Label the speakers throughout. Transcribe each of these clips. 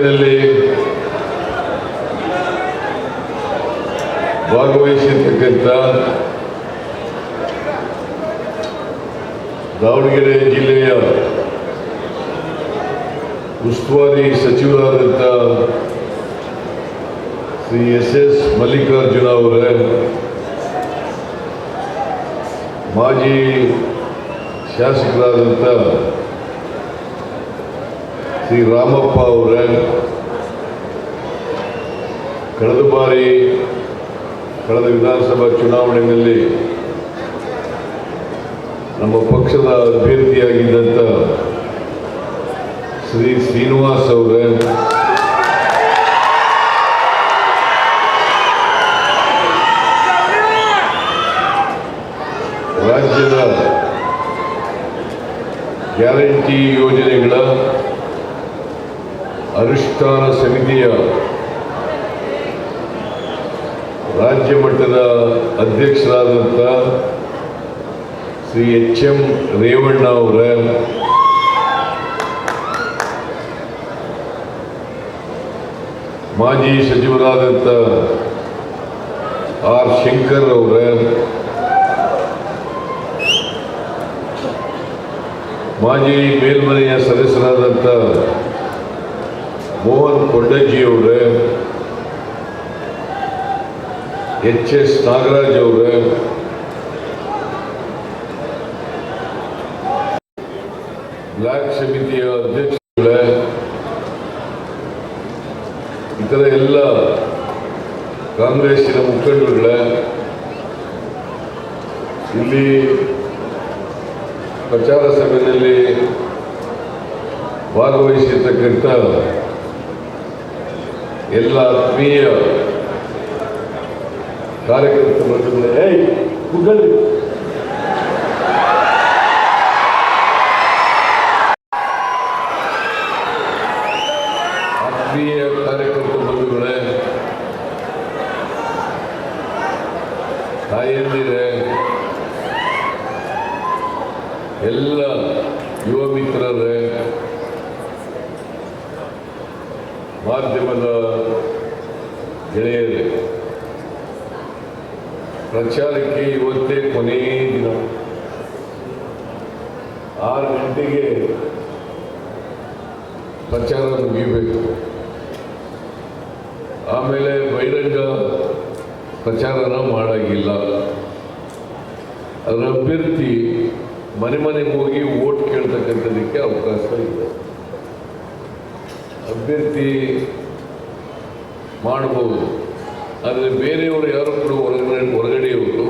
Speaker 1: ಸಭೆಯಲ್ಲಿ ಭಾಗವಹಿಸಿರ್ತಕ್ಕಂಥ ದಾವಣಗೆರೆ ಜಿಲ್ಲೆಯ ಉಸ್ತುವಾರಿ ಸಚಿವರಾದಂಥ ಶ್ರೀ ಎಸ್ ಎಸ್ ಮಲ್ಲಿಕಾರ್ಜುನ ಅವರೇ ಮಾಜಿ ಶಾಸಕರಾದಂಥ ಶ್ರೀ ರಾಮಪ್ಪ ಅವರ. ಕಳೆದ ಬಾರಿ, ಕಳೆದ ವಿಧಾನಸಭಾ ಚುನಾವಣೆಯಲ್ಲಿ ನಮ್ಮ ಪಕ್ಷದ ಅಭ್ಯರ್ಥಿಯಾಗಿದ್ದಂಥ ಶ್ರೀ ಶ್ರೀನಿವಾಸ್ ಅವರ. ರಾಜ್ಯದ ಗ್ಯಾರಂಟಿ ಯೋಜನೆಗಳ ಅನುಷ್ಠಾನ ಸಮಿತಿಯ ರಾಜ್ಯ ಮಟ್ಟದ ಅಧ್ಯಕ್ಷರಾದಂಥ ಶ್ರೀ ಎಚ್ ಎಂ ರೇವಣ್ಣ ಅವರ. ಮಾಜಿ ಸಚಿವರಾದಂಥ ಆರ್ ಶಂಕರ್ ಅವರ. ಮಾಜಿ ಮೇಲ್ಮನೆಯ ಸದಸ್ಯರಾದಂಥ ಮೋಹನ್ ಕೊಂಡಜ್ಜಿ ಅವರೇ ಎಚ್ ಎಸ್ ನಾಗರಾಜ್ ಅವರೇ ಬ್ಲಾಕ್ ಸಮಿತಿಯ ಅಧ್ಯಕ್ಷಗಳೇ ಇತರ ಎಲ್ಲ ಕಾಂಗ್ರೆಸ್ಸಿನ ಮುಖಂಡರುಗಳೇ, ಇಲ್ಲಿ ಪ್ರಚಾರ ಸಭೆಯಲ್ಲಿ ಭಾಗವಹಿಸಿರ್ತಕ್ಕಂಥ ಎಲ್ಲ ಆತ್ಮೀಯ ಕಾರ್ಯಕರ್ತ ಬಂಧುಗಳೇ ಏಯ್ ಕೂತ್ಕೊಳ್ಳಿ. ಆತ್ಮೀಯ ಕಾರ್ಯಕರ್ತ ಬಂಧುಗಳೇ ತಾಯಂದಿರೇ ಎಲ್ಲ ಯುವ ಮಿತ್ರರೇ ಮಾಧ್ಯಮದ ಗೆಳೆಯರೇ, ಪ್ರಚಾರಕ್ಕೆ ಇವತ್ತೇ ಕೊನೆಯ ದಿನ. ಆರು ಗಂಟೆಗೆ ಪ್ರಚಾರ ಮುಗಿಬೇಕು. ಆಮೇಲೆ ಬಹಿರಂಗ ಪ್ರಚಾರನ ಮಾಡಾಗಿಲ್ಲ. ಅದರ ಅಭ್ಯರ್ಥಿ ಮನೆ ಮನೆಗೆ ಹೋಗಿ ಓಟ್ ಕೇಳ್ತಕ್ಕಂಥದಕ್ಕೆ ಅವಕಾಶ ಇದೆ. ಅಭ್ಯರ್ಥಿ ಮಾಡಬಹುದು. ಆದರೆ ಬೇರೆಯವರು ಯಾರು ಕೂಡ ಹೊರಗಡೆ ಹೊರಗಡೆಯವರು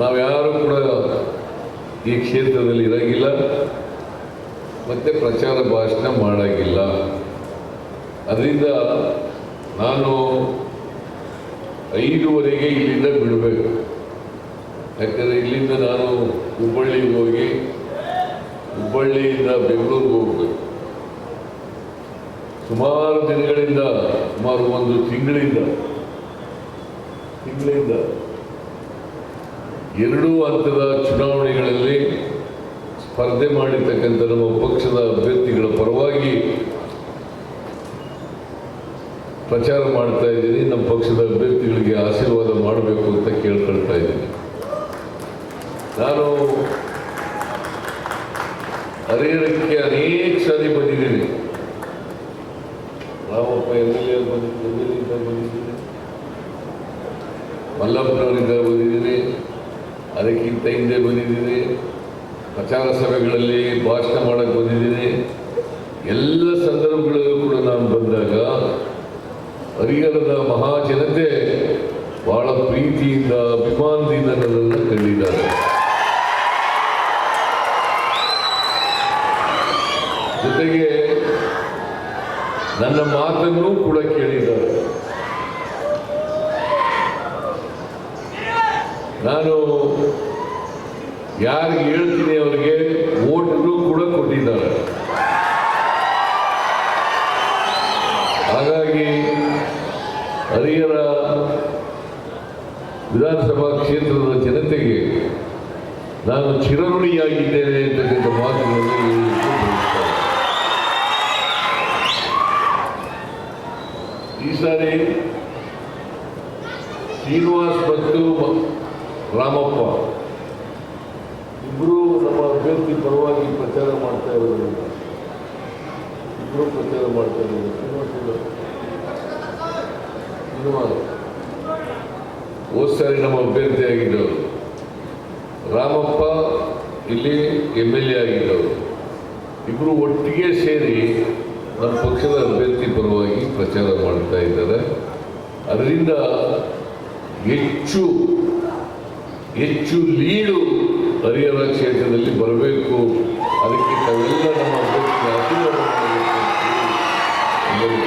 Speaker 1: ನಾವು ಯಾರು ಕೂಡ ಈ ಕ್ಷೇತ್ರದಲ್ಲಿ ಇರಾಗಿಲ್ಲ. ಮತ್ತೆ ಪ್ರಚಾರ ಭಾಷಣ ಮಾಡಾಗಿಲ್ಲ. ಅದರಿಂದ ನಾನು ಐದುವರೆಗೆ ಇಲ್ಲಿಂದ ಬಿಡಬೇಕು. ಯಾಕಂದರೆ ಇಲ್ಲಿಂದ ನಾನು ಹುಬ್ಬಳ್ಳಿಗೆ ಹೋಗಿ ಹುಬ್ಬಳ್ಳಿಯಿಂದ ಬೆಂಗಳೂರಿಗೆ ಹೋಗಬೇಕು. ಸುಮಾರು ದಿನಗಳಿಂದ, ಸುಮಾರು ಒಂದು ತಿಂಗಳಿಂದ ತಿಂಗಳಿಂದ ಎರಡೂ ಹಂತದ ಚುನಾವಣೆಗಳಲ್ಲಿ ಸ್ಪರ್ಧೆ ಮಾಡಿರ್ತಕ್ಕಂಥ ನಮ್ಮ ಪಕ್ಷದ ಅಭ್ಯರ್ಥಿಗಳ ಪರವಾಗಿ ಪ್ರಚಾರ ಮಾಡ್ತಾ ಇದ್ದೀನಿ. ನಮ್ಮ ಪಕ್ಷದ ಅಭ್ಯರ್ಥಿಗಳಿಗೆ ಆಶೀರ್ವಾದ ಮಾಡಬೇಕು ಅಂತ ಕೇಳ್ಕೊಳ್ತಾ ಇದ್ದೀನಿ. ನಾನು ಹರಿಹರಕ್ಕೆ ಅನೇಕ ಸಾರಿ ಬಂದಿದ್ದೀನಿ ರಾಮಪ್ಪ ಎಂ ಎಲ್ ಎ ಬಂದಿದ್ದ ಬಂದಿದ್ದೀನಿ ಮಲ್ಲಪ್ಪನವರಿಂದ ಬಂದಿದ್ದೀನಿ ಅದಕ್ಕಿಂತ ಹಿಂದೆ ಬಂದಿದ್ದೀನಿ ಪ್ರಚಾರ ಸಭೆಗಳಲ್ಲಿ ಭಾಷಣ ಮಾಡಕ್ಕೆ ಬಂದಿದ್ದೀನಿ. ಎಲ್ಲ ಸಂದರ್ಭಗಳಲ್ಲೂ ಕೂಡ ನಾನು ಬಂದಾಗ ಹರಿಹರದ ಮಹಾಜನತೆ ಬಹಳ ಪ್ರೀತಿಯಿಂದ, ಅಭಿಮಾನದಿಂದ ನನ್ನನ್ನು ಕಂಡಿದ್ದಾರೆ ಜೊತೆಗೆ ನನ್ನ ಮಾತನ್ನು ಕೂಡ ನಾನು ಚಿರಋಣಿಯಾಗಿದ್ದೇನೆ ಅಂತಕ್ಕಂಥ ಮಾತುಗಳನ್ನು ಈ ಸಾರಿ ಶ್ರೀನಿವಾಸ್ ಮತ್ತು ರಾಮಪ್ಪ ಇಬ್ಬರು ನಮ್ಮ ಅಭ್ಯರ್ಥಿ ಪರವಾಗಿ ಪ್ರಚಾರ ಮಾಡ್ತಾ ಇರೋದು ಇಬ್ಬರು ಪ್ರಚಾರ ಮಾಡ್ತಾ ಇಲ್ಲ. ಶ್ರೀನಿವಾಸ್ ಹೋದ ಸಾರಿ ನಮ್ಮ ಅಭ್ಯರ್ಥಿಯಾಗಿದ್ದವರು ರಾಮಪ್ಪ ಇಲ್ಲಿ ಎಂ ಎಲ್ ಎ ಆಗಿದ್ದವರು ಇಬ್ಬರು ಒಟ್ಟಿಗೆ ಸೇರಿ ನಮ್ಮ ಪಕ್ಷದ ಅಭ್ಯರ್ಥಿ ಪರವಾಗಿ ಪ್ರಚಾರ ಮಾಡ್ತಾ ಇದ್ದಾರೆ. ಅದರಿಂದ ಹೆಚ್ಚು ಹೆಚ್ಚು ಲೀಡು ಹರಿಹರ ಕ್ಷೇತ್ರದಲ್ಲಿ ಬರಬೇಕು. ಅದಕ್ಕೆ ತಾವೆಲ್ಲ ನಮ್ಮ ಅಭ್ಯರ್ಥಿ ಆಶೀರ್ವಾದ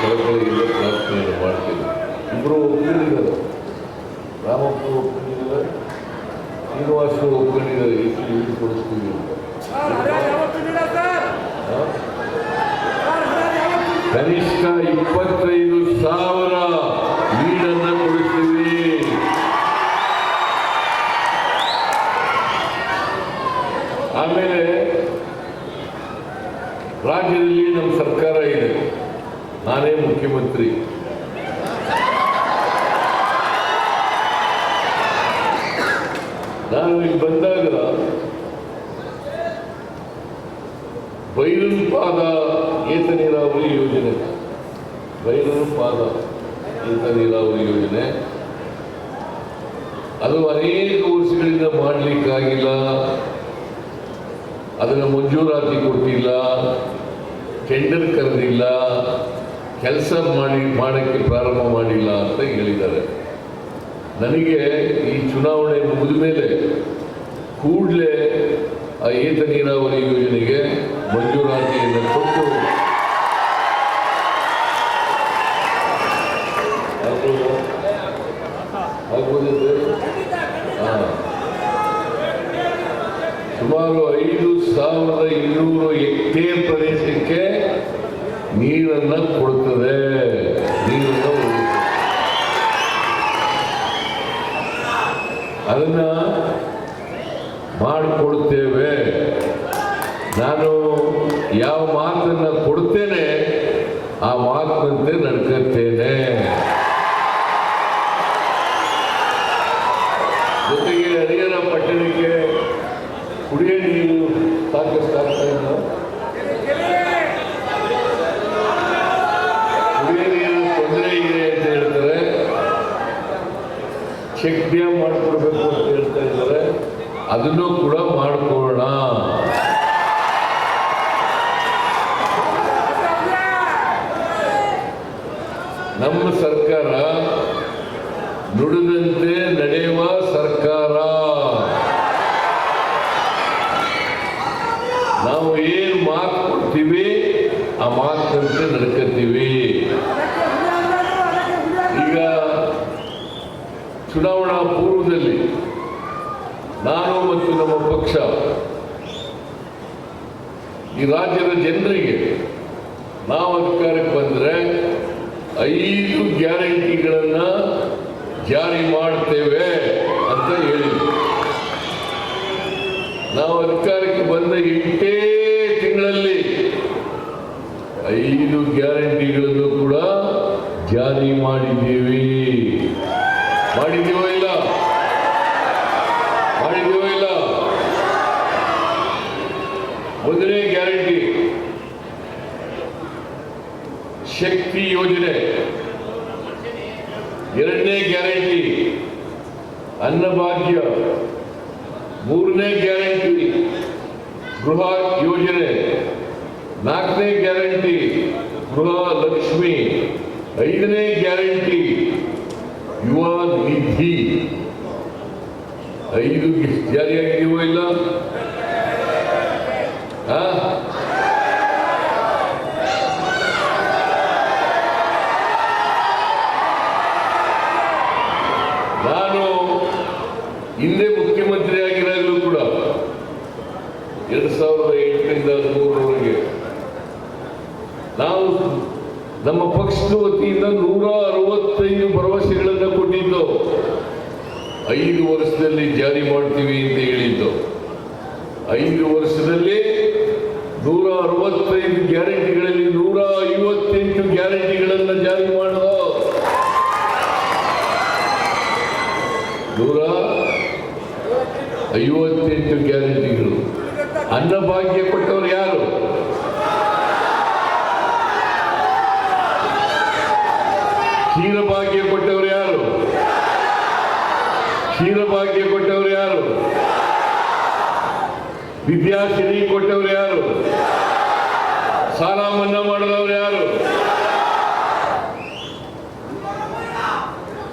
Speaker 1: ಕಳಕಳಿಯಿಂದ ಪ್ರಾರ್ಥನೆಯನ್ನು ಮಾಡ್ತೀವಿ. ಇಬ್ಬರು ಒಪ್ಪಿದ್ದಾರೆ ರಾಮಪ್ಪ ಒಪ್ಕೊಂಡಿದ್ದಾರೆ ಶ್ರೀನಿವಾಸ ಒಪ್ಕೊಂಡಿದ್ದಾರೆ ಎಷ್ಟು ಕೊಡಿಸ್ತೀವಿ? ಕನಿಷ್ಠ ಇಪ್ಪತ್ತೈದು ಸಾವಿರ ನೀಡನ್ನು ಕೊಡಿಸ್ತೀವಿ. ಆಮೇಲೆ ರಾಜ್ಯದಲ್ಲಿ ನಮ್ಮ ಸರ್ಕಾರ ಇದೆ. ನಾನೇ ಮುಖ್ಯಮಂತ್ರಿ. ನಾನು ಇಲ್ಲಿ ಬಂದಾಗ ಬೈಲುಪಾದ ಏತ ನೀರಾವರಿ ಯೋಜನೆ. ಬೈಲುಪಾದ ಏತ ನೀರಾವರಿ ಯೋಜನೆ. ಅದು ಅನೇಕ ವರ್ಷಗಳಿಂದ ಮಾಡಲಿಕ್ಕಾಗಿಲ್ಲ. ಅದನ್ನು ಮಂಜೂರಾತಿ ಕೊಟ್ಟಿಲ್ಲ. ಟೆಂಡರ್ ಕರೆದಿಲ್ಲ. ಕೆಲಸ ಮಾಡಿ, ಮಾಡೋಕ್ಕೆ ಪ್ರಾರಂಭ ಮಾಡಿಲ್ಲ ಅಂತ ಹೇಳಿದ್ದಾರೆ. ನನಗೆ ಈ ಚುನಾವಣೆ ಮುಗಿದ ಮೇಲೆ ಕೂಡಲೇ ಆ ಏತ ನೀರಾವರಿ ಯೋಜನೆಗೆ ಮಂಜೂರಾತಿಯನ್ನು ಕೊಟ್ಟು. ಸುಮಾರು ಐದು ಸಾವಿರದ ಇನ್ನೂರು ಎಕ್ಟೇರ್ ಪ್ರದೇಶಕ್ಕೆ ನೀರನ್ನು ಕೊಡುತ್ತದೆ ನೀರನ್ನು ಅದನ್ನ ಮಾಡಿಕೊಡುತ್ತೇವೆ ನಾನು ಯಾವ ಮಾತನ್ನು ಕೊಡ್ತೇನೆ, ಆ ಮಾತಿನಂತೆ ನಡ್ಕತ್ತೇನೆ. ಜೊತೆಗೆ ಹರಿಹರ ಪಟ್ಟಣಕ್ಕೆ ಕುಡಿಯೋ ನೀರು ಸಾಕಷ್ಟು ಆಗ್ತಾ ಇಲ್ಲ ಕುಡಿಯೋ ನೀರು ತೊಂದರೆ ಇದೆ ಅಂತ ಹೇಳ್ತಾರೆ ಚೆಕ್ ಡ್ಯಾಮ್ ಮಾಡಿಕೊಡ್ಬೇಕು ಅಂತ ಹೇಳ್ತಾ ಇದ್ದಾರೆ ಅದನ್ನು ಕೂಡ ಮಾಡಿಕೊಳ್ಳೋಣ. ನಮ್ಮ ಸರ್ಕಾರ ನುಡಿದಂತೆ ನಡೆಯುವ ಸರ್ಕಾರ. ನಾವು ಏನು ಮಾತು ಕೊಡ್ತೀವಿ, ಆ ಮಾತಿನಂತೆ ನಡ್ಕತ್ತೀವಿ ಈಗ ಚುನಾವಣಾ ಪೂರ್ವದಲ್ಲಿ ನಾನು ಮತ್ತು ನಮ್ಮ ಪಕ್ಷ ಈ ರಾಜ್ಯದ ಜನರಿಗೆ ನಾವು ಅಧಿಕಾರಕ್ಕೆ ಬಂದರೆ ಐದು ಗ್ಯಾರಂಟಿಗಳನ್ನ ಜಾರಿ ಮಾಡ್ತೇವೆ ಅಂತ ಹೇಳಿದ್ರು. ನಾವು ಅಧಿಕಾರಕ್ಕೆ ಬಂದ ಎಂಟೇ ತಿಂಗಳಲ್ಲಿ ಐದು ಗ್ಯಾರಂಟಿಗಳನ್ನು ಕೂಡ ಜಾರಿ ಮಾಡಿದ್ದೀವಿ ಮಾಡಿದ್ದೀವೋ ಇಲ್ಲ ಮಾಡಿದ್ದೀವೋ ಇಲ್ಲ ಮೊದಲನೇ ಗ್ಯಾರಂಟಿ ಶಕ್ತಿ ಯೋಜನೆ ಎರಡನೇ ಗ್ಯಾರಂಟಿ ಅನ್ನಭಾಗ್ಯ ಮೂರನೇ ಗ್ಯಾರಂಟಿ ಗೃಹ ಯೋಜನೆ ನಾಲ್ಕನೇ ಗ್ಯಾರಂಟಿ ಗೃಹ ಲಕ್ಷ್ಮಿ ಐದನೇ ಗ್ಯಾರಂಟಿ ಯುವ ನಿಧಿ ಐದು ಜಾರಿಯಾಗಿದೆಯೋ ಇಲ್ಲ ಹಿಂದೆ ಮುಖ್ಯಮಂತ್ರಿ ಆಗಿರಾಗಲೂ ಕೂಡ ಎರಡು ಸಾವಿರದ ಎಂಟರಿಂದ ಹದಿಮೂರರವರೆಗೆ ನಾವು ನಮ್ಮ ಪಕ್ಷದ ವತಿಯಿಂದ ನೂರ ಅರವತ್ತೈದು ಭರವಸೆಗಳನ್ನು ಕೊಟ್ಟಿದ್ದು. ಐದು ವರ್ಷದಲ್ಲಿ ಜಾರಿ ಮಾಡ್ತೀವಿ ಅಂತ ಹೇಳಿದ್ದು. ಐದು ವರ್ಷದಲ್ಲಿ ನೂರ ಅರವತ್ತೈದು ಗ್ಯಾರಂಟಿಗಳಲ್ಲಿ ನೂರ ಐವತ್ತೆಂಟು ಗ್ಯಾರಂಟಿಗಳನ್ನು ಜಾರಿ ಮಾಡೋ ನೂರ ಐವತ್ತೆಂಟು ಗ್ಯಾರಂಟಿಗಳು. ಅನ್ನಭಾಗ್ಯ ಕೊಟ್ಟವರು ಯಾರು? ಕ್ಷೀರಭಾಗ್ಯ ಕೊಟ್ಟವರು ಯಾರು? ಕ್ಷೀರಭಾಗ್ಯ ಕೊಟ್ಟವರು ಯಾರು? ವಿದ್ಯಾಶ್ರೀ ಕೊಟ್ಟವರು ಯಾರು? ಸಾಲ ಮನ್ನಾ ಮಾಡಿದವರು ಯಾರು?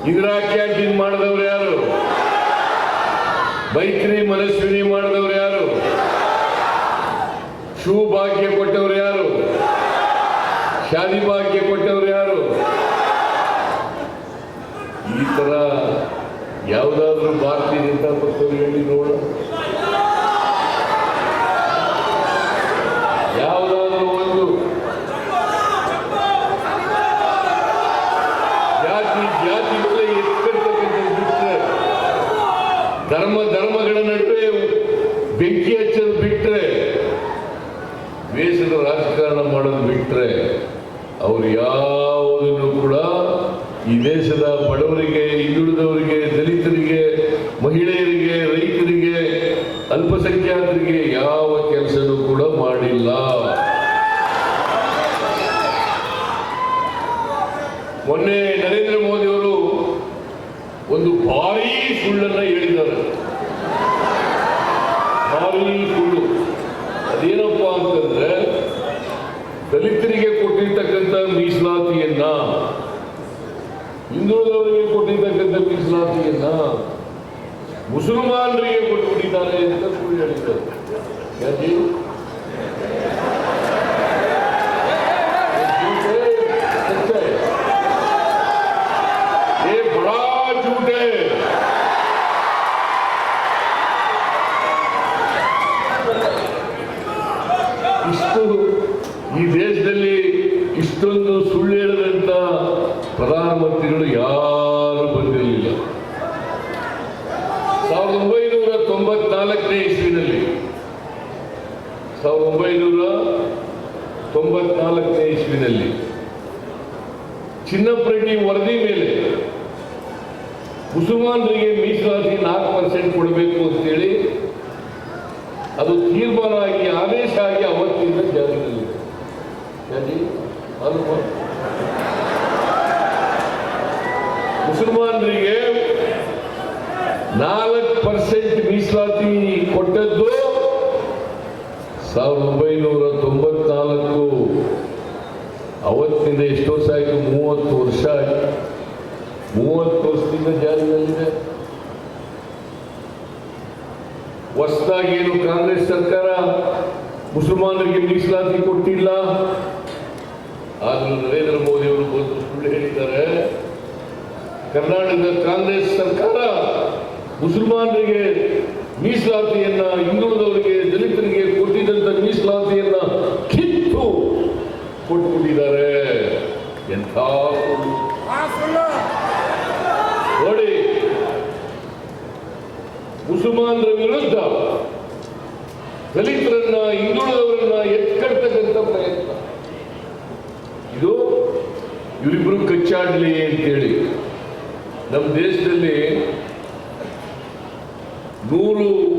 Speaker 1: ಇಂದಿರಾ ಕ್ಯಾಂಟೀನ್ ಮಾಡಿದವರು ಮೈತ್ರಿ ಮನಸ್ವಿನಿ ಮಾಡಿದವರು ಯಾರು? ಶೂ ಭಾಗ್ಯ ಕೊಟ್ಟವರು ಯಾರು? ಶಾದಿ ಭಾಗ್ಯ ಕೊಟ್ಟವರು ಯಾರು? ಈ ತರ ಯಾವುದಾದ್ರೂ ಭಾರತೀಯ ಜನತಾ ಪಕ್ಷವನ್ನು ಹೇಳಿ ನೋಡ. ಯಾವುದಾದ್ರೂ ಒಂದು ಜಾತಿ ಧರ್ಮ ನಡುವೆ ಬೆಂಕಿ ಹಚ್ಚೋದು ಬಿಟ್ಟರೆ ದ್ವೇಷದ ರಾಜಕಾರಣ ಮಾಡೋದು ಬಿಟ್ಟರೆ ಅವರು ಯಾವುದನ್ನು ಕೂಡ ಈ ದೇಶದ ಬಡವರಿಗೆ, ಹಿಂದುಳಿದವರಿಗೆ, ದಲಿತರಿಗೆ, ಮಹಿಳೆಯರಿಗೆ, ರೈತರಿಗೆ, ಅಲ್ಪಸಂಖ್ಯಾತರಿಗೆ ಯಾವ ಕೆಲಸನೂ ಕೂಡ ಮಾಡಿಲ್ಲ. ಮೊನ್ನೆ ನರೇಂದ್ರ ಮೋದಿ ಅವರು ಒಂದು ಭಾರೀ ಸುಳ್ಳನ್ನ ಹೇಳಿದ್ದಾರೆ. ಹಾಲಿನ ಕುಳ್ಳು ಅದೇನಪ್ಪ ಅಂತಂದ್ರೆ ದಲಿತರಿಗೆ ಕೊಟ್ಟಿರ್ತಕ್ಕಂಥ ಮೀಸಲಾತಿಯನ್ನ ಹಿಂದುಳಿದವರಿಗೆ ಕೊಟ್ಟಿರ್ತಕ್ಕಂಥ ಮೀಸಲಾತಿಯನ್ನ ಮುಸಲ್ಮಾನರಿಗೆ ಕೊಟ್ಟುಬಿಟ್ಟಿದ್ದಾರೆ ಅಂತ ಸುಳ್ಳು ಹೇಳಿದ್ದಾರೆ ಯಾಕೆ झूठे ಮುಸಲ್ಮಾನರಿಗೆ ಮೀಸಲಾತಿ ನಾಲ್ಕು ಪರ್ಸೆಂಟ್ ಕೊಡಬೇಕು ಅಂತೇಳಿ ಅದು ತೀರ್ಮಾನ ಆಗಿ ಆದೇಶ ಆಗಿ ಅವತ್ತಿಂದ? ಅಲ್ವಾ? ಮುಸಲ್ಮಾನರಿಗೆ ನಾಲ್ಕು ಪರ್ಸೆಂಟ್ ಮೀಸಲಾತಿ ಕೊಟ್ಟದ್ದು ಸಾವಿರದ ಒಂಬೈನೂರ ತೊಂಬತ್ನಾಲ್ಕು ಅವತ್ತಿನಿಂದ ಎಷ್ಟು ವರ್ಷ ಆಯಿತು ಮೂವತ್ತು ವರ್ಷ ಆಯಿತು ಮೂವತ್ತು ಹೊಸದಾಗಿ ಏನು ಕಾಂಗ್ರೆಸ್ ಸರ್ಕಾರ ಮುಸಲ್ಮಾನರಿಗೆ ಮೀಸಲಾತಿ ಕೊಟ್ಟಿಲ್ಲ. ಆದರೂ ನರೇಂದ್ರ ಮೋದಿ ಅವರು ಬಂದು ಸುಳ್ಳು ಹೇಳಿದ್ದಾರೆ. ಕರ್ನಾಟಕದ ಕಾಂಗ್ರೆಸ್ ಸರ್ಕಾರ ಮುಸಲ್ಮಾನರಿಗೆ ಮೀಸಲಾತಿಯನ್ನ, ಹಿಂದುಳಿದವರಿಗೆ, ದಲಿತರಿಗೆ ಕೊಟ್ಟಿದ್ದಂಥ ಮೀಸಲಾತಿಯನ್ನ ಕಿತ್ತು ಕೊಟ್ಬಿಟ್ಟಿದ್ದಾರೆ. ಎಂಥ ಸುಳ್ಳು. ನೋಡಿ ಮುಸಲ್ಮಾನರ ವಿರುದ್ಧ ದಲಿತರನ್ನ, ಹಿಂದುಳಿದವರನ್ನ ಎತ್ಕಡ್ತಕ್ಕಂಥ ಪ್ರಯತ್ನ. ಇದು ಇವರಿಬ್ರು ಕಚ್ಚಾಡ್ಲಿ ಅಂತೇಳಿ. ನಮ್ಮ ದೇಶದಲ್ಲಿ ನೂರು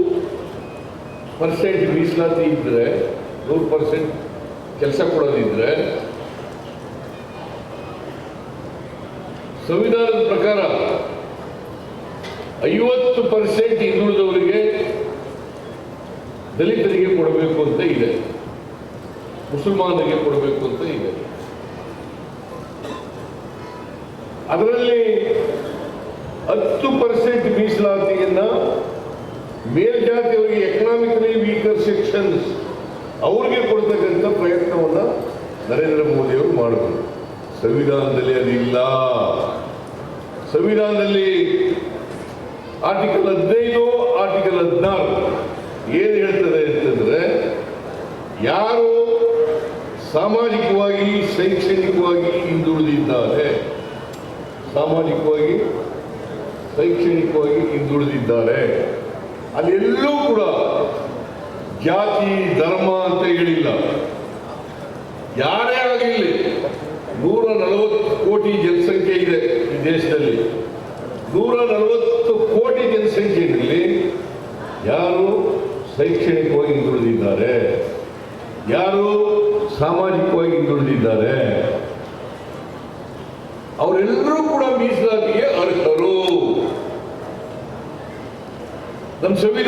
Speaker 1: ಪರ್ಸೆಂಟ್ ಮೀಸಲಾತಿ ಇದ್ರೆ, ನೂರು ಪರ್ಸೆಂಟ್ ಕೆಲಸ ಕೊಡೋದಿದ್ರೆ, ಸಂವಿಧಾನದ ಪ್ರಕಾರ ಐವತ್ತು ಪರ್ಸೆಂಟ್ ಹಿಂದುಳಿದವರಿಗೆ ದಲಿತರಿಗೆ ಕೊಡಬೇಕು ಅಂತ ಇದೆ. ಮುಸಲ್ಮಾನರಿಗೆ ಕೊಡಬೇಕು ಅಂತ ಇದೆ. ಅದರಲ್ಲಿ ಹತ್ತು ಪರ್ಸೆಂಟ್ ಮೀಸಲಾತಿಯನ್ನ ಮೇಲ್ಜಾತಿಯವರಿಗೆ ಎಕನಾಮಿಕಲಿ ವೀಕರ್ ಸೆಕ್ಷನ್ಸ್ ಅವ್ರಿಗೆ ಕೊಡ್ತಕ್ಕಂಥ ಪ್ರಯತ್ನವನ್ನ ನರೇಂದ್ರ ಮೋದಿಯವರು ಮಾಡಬೇಕು. ಸಂವಿಧಾನದಲ್ಲಿ ಅದಿಲ್ಲ. ಸಂವಿಧಾನದಲ್ಲಿ ಆರ್ಟಿಕಲ್ ಹದಿನೈದು ಆರ್ಟಿಕಲ್ ಹದಿನಾರು ಏನು ಹೇಳ್ತದೆ ಅಂತಂದ್ರೆ, ಯಾರು ಸಾಮಾಜಿಕವಾಗಿ, ಶೈಕ್ಷಣಿಕವಾಗಿ ಹಿಂದುಳಿದಿದ್ದಾರೆ, ಸಾಮಾಜಿಕವಾಗಿ, ಶೈಕ್ಷಣಿಕವಾಗಿ ಹಿಂದುಳಿದಿದ್ದಾರೆ, ಅಲ್ಲೆಲ್ಲೂ ಕೂಡ ಜಾತಿ, ಧರ್ಮ ಅಂತ ಹೇಳಿಲ್ಲ. ಯಾರೇ ಆಗಿರಲಿ ನೂರ ನಲವತ್ತು ಕೋಟಿ ಜನಸಂಖ್ಯೆ ಇದೆ ಈ ದೇಶದಲ್ಲಿ ನೂರ ನಲವತ್ತು ಕೋಟಿ ಶೈಕ್ಷಣಿಕವಾಗಿ ಹಿಂದುಳಿದಿದ್ದಾರೆ ಯಾರು ಸಾಮಾಜಿಕವಾಗಿ ಹಿಂದುಳಿದಿದ್ದಾರೆ ಅವರೆಲ್ಲರೂ ಕೂಡ ಮೀಸಲಾತಿಗೆ ಅರ್ಹರು ನಮ್ಮ